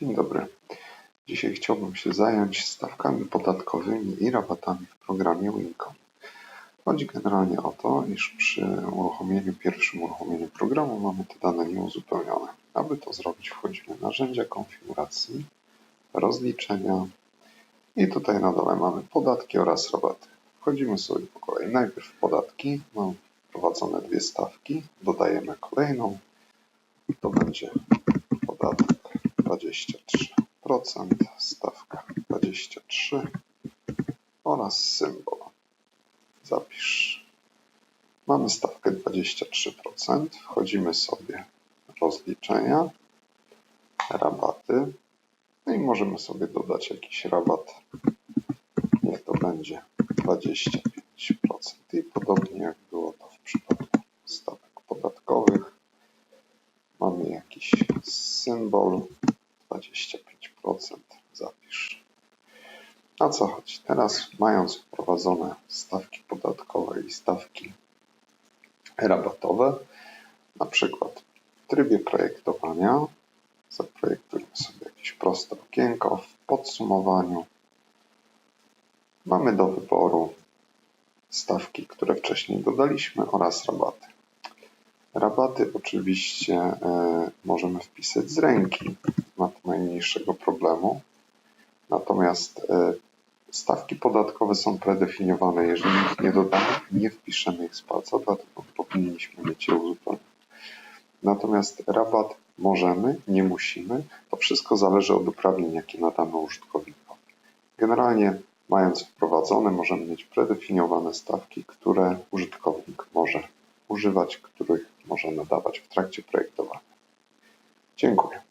Dzień dobry. Dzisiaj chciałbym się zająć stawkami podatkowymi i rabatami w programie Wincom. Chodzi generalnie o to, iż przy uruchomieniu, pierwszym uruchomieniu programu mamy te dane nieuzupełnione. Aby to zrobić, wchodzimy w narzędzia konfiguracji, rozliczenia i tutaj na dole mamy podatki oraz rabaty. Wchodzimy sobie po kolei. Najpierw podatki, mamy wprowadzone dwie stawki, dodajemy kolejną, to będzie podatek 23%, stawka 23 oraz symbol. Zapisz. Mamy stawkę 23%. Wchodzimy sobie rozliczenia, rabaty. No i możemy sobie dodać jakiś rabat. Niech to będzie 25%. I podobnie jak było to w przypadku stawek podatkowych. Mamy jakiś symbol 25%. Zapisz. O co chodzi? Teraz, mając wprowadzone stawki podatkowe i stawki rabatowe, na przykład w trybie projektowania, zaprojektujmy sobie jakieś proste okienko w podsumowaniu. Mamy do wyboru stawki, które wcześniej dodaliśmy oraz rabaty. Rabaty oczywiście e, możemy wpisać z ręki, nie ma to najmniejszego problemu. Natomiast e, stawki podatkowe są predefiniowane. Jeżeli ich nie dodamy, nie wpiszemy ich z palca, dlatego powinniśmy mieć je uzupełnione. Natomiast rabat możemy, nie musimy. To wszystko zależy od uprawnień, jakie nadamy użytkownikowi. Generalnie mając wprowadzone, możemy mieć predefiniowane stawki, które użytkownik może używać, których może nadawać w trakcie projektowania. Dziękuję.